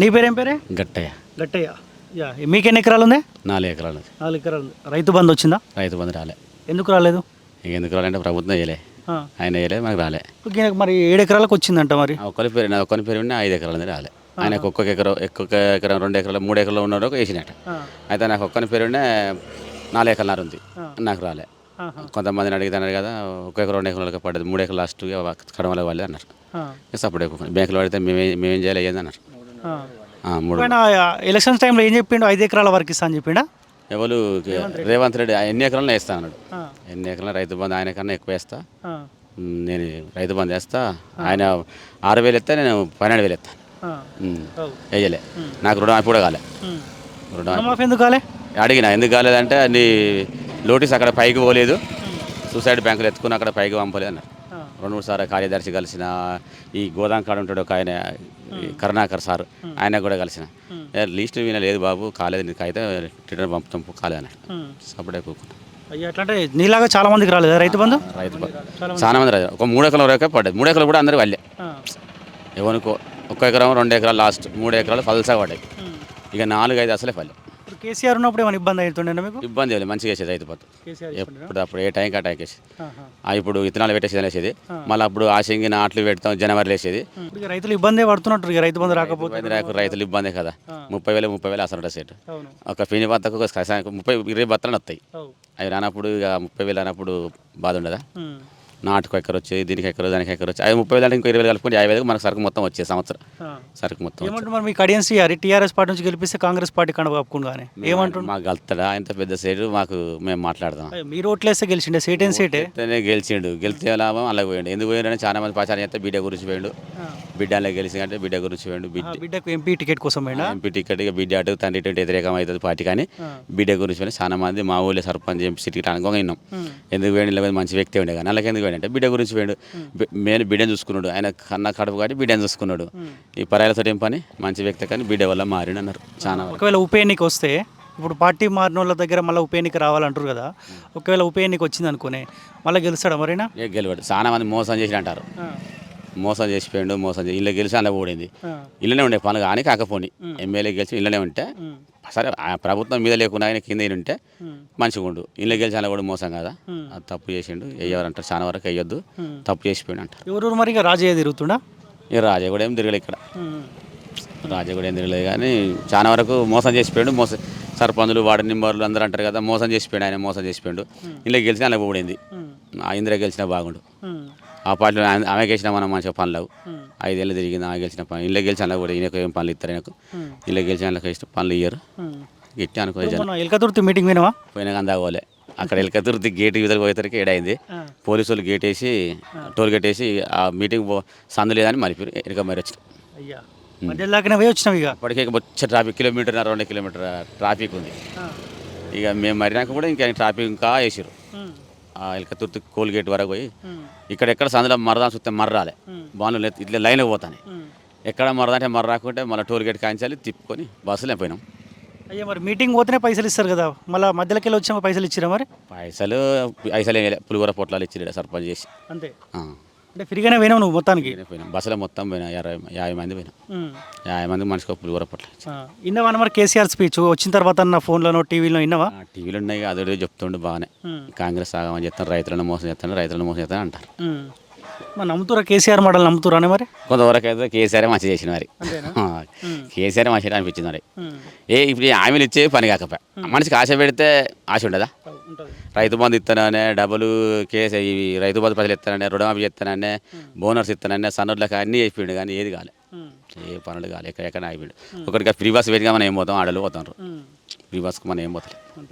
నీ పేరేం పేరే? గట్టయ్య. గట్టయ్య. యా మీకు ఎన్ని ఎకరాలు ఉంది నాలుగు ఎకరాలు నాలుగు ఎకరాలు ఉంది. రైతు బంధు వచ్చిందా? రైతు బంధు రాలే. ఎందుకు రాలేదు? ఇక ఎందుకు రాలంటే ప్రభుత్వం వేయలే. ఆయన వేయలే మనకు రాలే. మరి ఏడు ఎకరాలకు వచ్చిందంట మరి. ఒక్కరి పేరు నా ఒక్కరి పేరు ఐదు ఎకరాలు రాలే. ఆయనకు ఒక్కొక్క ఎకరం ఒక్కొక్క ఎకరం రెండు ఎకరాలు మూడు ఎకరాలు ఉన్నాడు వేసినట్ట. అయితే నాకు ఒక్కరి పేరు నాలుగు ఎకరాలు ఉంది. నాకు రాలే. కొంతమందిని అడిగితే కదా ఒక ఎకరం రెండు ఎకరాలకు పడ్డది మూడు ఎకరాలు లాస్ట్ కడమలో వాళ్ళు అన్నారు. సపోర్ట్ బ్యాంకులో పడితే మేమే మేమేం చేయాలి అయ్యింది అన్నారు. మూడు. ఆయన ఎలక్షన్స్ టైంలో ఏం చెప్పిండు? ఐదు ఎకరాల వరకు ఇస్తా అని చెప్పిండా? ఎవరు? రేవంత్ రెడ్డి. ఎన్ని ఎకరాలు వేస్తా అన్నాడు. ఎన్ని ఎకరాలు? రైతు బంధు ఆయన కన్నా ఎక్కువ వేస్తా. నేను రైతు బంధు వేస్తా. ఆయన ఆరు వేలు ఎత్తా నేను పన్నెండు వేలు ఎత్తా ఆ. ఉమ్, అవు. వేయలే. నాకు రుణం ఇప్పుడు కాలే. రుణం ఎందుకు కాలే? అడిగిన ఎందుకు కాలేదంటే నీ నోటీస్ అక్కడ పైకి పోలేదు. సూసైడ్ బ్యాంకులు ఎత్తుకుని అక్కడ పైకి పంపలేదు అన్నారు. రెండు మూడు సార్లు కార్యదర్శి కలిసిన ఈ గోదాం కాడ ఉంటాడు ఒక ఆయన కరుణాకర్ సార్ ఆయన కూడా కలిసిన. లిస్ట్ మీద లేదు బాబు కాలేదు నీకు అయితే రిటర్న్ పంపుతాం కాలేదు అన్నాడు. ఉమ్. సపడే కూకున్నా అయ్యా అట్లా అంటే నీలాగా చాలా మందికి రాలేదు రైతు బంధు? రైతు చాలా మంది ఒక మూడు ఎకరాల వరకే పడ్డది మూడు ఎకరాలు కూడా అందరు వాళ్ళే. ఎవరికో ఒక ఎకరం రెండు ఎకరాలు లాస్ట్ మూడు ఎకరాలు ఫల్సా పడ్డాయి. ఇక నాలుగు ఐదు అసలే పల్లె. కేసీఆర్ ఉన్నప్పుడు ఏమైనా ఇబ్బంది అవుతుండేనా మీకు? ఇబ్బంది లేదు మంచిగా వేసేది రైతు పట్టు ఎప్పుడు అప్పుడు ఏ టైంకి ఆ టైంకి వేసేది. ఇప్పుడు విత్తనాలు పెట్టేసి వేసేది. మళ్ళీ అప్పుడు ఆశంగి నాట్లు పెడతాం జనవరిలో వేసేది. రైతులు ఇబ్బందే పడుతున్నట్టు ఇక రైతు బంధు రాకపోతే రైతులు ఇబ్బందే కదా. ముప్పై వేలు ముప్పై వేలు అసలు సెట్. ఒక పిని బత్తకు ముప్పై ఇరవై బత్తలు వస్తాయి. అవు. రానప్పుడు ఇక ముప్పై వేలు రానప్పుడు బాధ ఉండదా. నాటుకు ఎక్కడ వచ్చేది దీనికి ఎక్కడ దానికి ఎక్కడ వచ్చి అవి ముప్పై వేలు అంటే ఇంకో ఇరవై వేలు కలుపుకొని యాభై వేలకు మనకు సరుకు మొత్తం వచ్చేది సంవత్సరం. సరుకు మొత్తం మరి మీకు అడియన్స్ ఇయ్యాలి టీఆర్ఎస్ పార్టీ నుంచి గెలిపిస్తే కాంగ్రెస్ పార్టీ కండ కప్పుకుని కానీ. ఏమంటారు మాకు గలుతాడా ఇంత పెద్ద సైడు మాకు మేము మాట్లాడదాం. మీరు ఓట్లేస్తే గెలిచిండే సీట్ ఏం సీటే? గెలిచిండు. గెలిచే లాభం అలా పోయిండు. ఎందుకు పోయిండని చాలా మంది ప్రచారం చేస్తే బిడ్డ గురించి పోయిండు. బిడ్డ అలా గెలిచి అంటే బిడ్డ గురించి బిడ్డ బిడ్డకు ఎంపీ టికెట్ కోసం ఎంపీ టికెట్ ఇక బిడ్డ అటు తండ్రి ఇటు వ్యతిరేకం అవుతుంది పార్టీ కానీ బిడ్డ గురించి పోయిన చాలా మంది మా ఊళ్ళో సర్పంచ్ ఎంపీ సీట్కి అనుకోగా విన్నాం. ఎందుకు వేయండి లేదా మంచి వ్యక్తి ఉండే కానీ అలాగే ఎందుకు వేయండి అంటే బిడ్డ గురించి వేయండు నేను బిడ్డను చూసుకున్నాడు ఆయన కన్న కడుపు కాబట్టి బిడ్డను చూసుకున్నాడు. ఈ పరాయలతో ఏం పని? మంచి వ్యక్తి కానీ బిడ్డ వల్ల మారిన అన్నారు చాలా. ఒకవేళ ఉప ఎన్నిక వస్తే ఇప్పుడు పార్టీ మారిన వాళ్ళ దగ్గర మళ్ళీ ఉప ఎన్నిక రావాలంటారు కదా ఒకవేళ ఉప ఎన్నిక వచ్చింది అనుకునే మళ్ళీ గెలుస్తాడా మరినా? గెలవాడు. చాలా మంది మోసం చేసి అంటారు మోసం చేసిపోయిండు మోసం చేసి ఇల్లు గెలిచి అలా ఓడింది ఇళ్ళనే ఉండే పనులు కానీ కాకపోని. ఎమ్మెల్యే గెలిచి ఇళ్ళనే ఉంటే సరే ఆ ప్రభుత్వం మీద లేకుండా ఆయన కింద ఉంటే మంచిగా ఉండు. ఇల్లు గెలిచి అలా కూడా మోసం కదా? తప్పు చేసిండు వేయవారంటారు చాలా వరకు వేయొద్దు తప్పు చేసిపోయిండు అంటారు ఎవరు మరి ఇక రాజయ్య తిరుగుతుండా? ఇక రాజా కూడా ఏం తిరగలే ఇక్కడ. రాజా కూడా ఏం తిరగలేదు కానీ చాలా వరకు మోసం చేసిపోయాడు మోసం సర్పంచులు వార్డు నింబర్లు అందరూ అంటారు కదా మోసం చేసిపోయాడు ఆయన మోసం చేసిపోయాడు. ఇలా గెలిచిన అలా ఓడింది ఆ. ఇందిరా గెలిచినా బాగుండు. ఆ పార్టీలో ఆమె- గెలిచినా మనం మంచిగా పనులు ఐదేళ్ళు తిరిగింది ఆమె గెలిచిన పని. ఇళ్ళ గెలిచిన కూడా ఈయనకు ఏం పనులు ఇస్తారు ఈయనకు? ఇళ్ళ గెలిచిన వాళ్ళకి ఇష్టం పనులు ఇయ్యరు. గిట్టి అనుకో ఎలకతుర్తి మీటింగ్ వినవా పోయినా అందా పోలే అక్కడ ఎలకతుర్తి గేట్ యువతలు పోయేసరికి ఏడైంది. పోలీసు వాళ్ళు గేట్ వేసి టోల్ గేట్ వేసి ఆ మీటింగ్ సందు లేదని మరిపోయి ఎనక మరి వచ్చిన. అయ్యా. పోయి వచ్చినావు ఇక? ఇప్పటికే వచ్చే ట్రాఫిక్ కిలోమీటర్ రెండు కిలోమీటర్ ట్రాఫిక్ ఉంది. ఇక మేము మరినాక కూడా ఇంకా ట్రాఫిక్ ఇంకా వేసారు ఆ ఎలకతుర్తి కోల్గేట్ వరకు పోయి ఇక్కడెక్కడ సందులో మరదా చూస్తే మర్రాలే బాగుంది ఇట్లా లైన్లో పోతాను. ఎక్కడ మరదా అంటే మర్ర రాకుంటే మళ్ళీ టోల్ గేట్ కాంచాలి తిప్పుకొని బస్సులో పోయినాం. అయ్యా మరి మీటింగ్ పోతేనే పైసలు ఇస్తారు కదా. మళ్ళీ మధ్యలోకి వెళ్ళి వచ్చాక పైసలు ఇచ్చిరా మరి? పైసలు పైసలు ఏం పులిగూర పొట్లాలు ఇచ్చి సర్పంచ్ చేసి. అంతే. అంటే ఫ్రీగానే పోయినావు నువ్వు మొత్తానికి? పోయినాం. బస్సులో మొత్తం పోయినా యాభై యాభై మంది పోయినాం. యాభై మంది మనిషికి ఒక పులిగూర పొట్ల. విన్నావా మరి కేసీఆర్ స్పీచ్? వచ్చిన తర్వాత నా ఫోన్లోనో టీవీలో విన్నావా? ఆ, టీవీలు ఉన్నాయి అదే చెప్తుండే బాగానే. కాంగ్రెస్ ఆగమని చెప్తాను రైతులను మోసం చేస్తాను రైతులను మోసం చేస్తాను అంటారు. మరి నమ్ముతురా కేసీఆర్ మోడల్ నమ్ముతురానే మరి? కొంతవరకు అయితే కేసీఆర్ మంచి చేసిన మరి. కేసీఆర్ మంచి అనిపించింది మరి. ఏ ఇప్పుడు హామీలు ఇచ్చే పని కాకపోయా. మనిషికి ఆశ పెడితే ఆశ ఉండదా? రైతు బంధు ఇస్తాననే డబ్బులు కేసు ఇవి రైతు బంధు పైసలు ఇస్తాననే రుణమాఫీ చేస్తాననే బోనర్స్ ఇస్తాననే సన్నర్లకు అన్నీ అయిపోయిండు కానీ ఏది కాలే. ఉమ్. ఏ పనులు కాలే ఎక్కడ ఎక్కడ అయిపోయిండు ఒకటిగా ఫ్రీ బస్ పెట్టిగా మనం ఏం పోతాం? ఆడలు పోతాం. ఫ్రీ బస్కి మనం ఏం పోతాం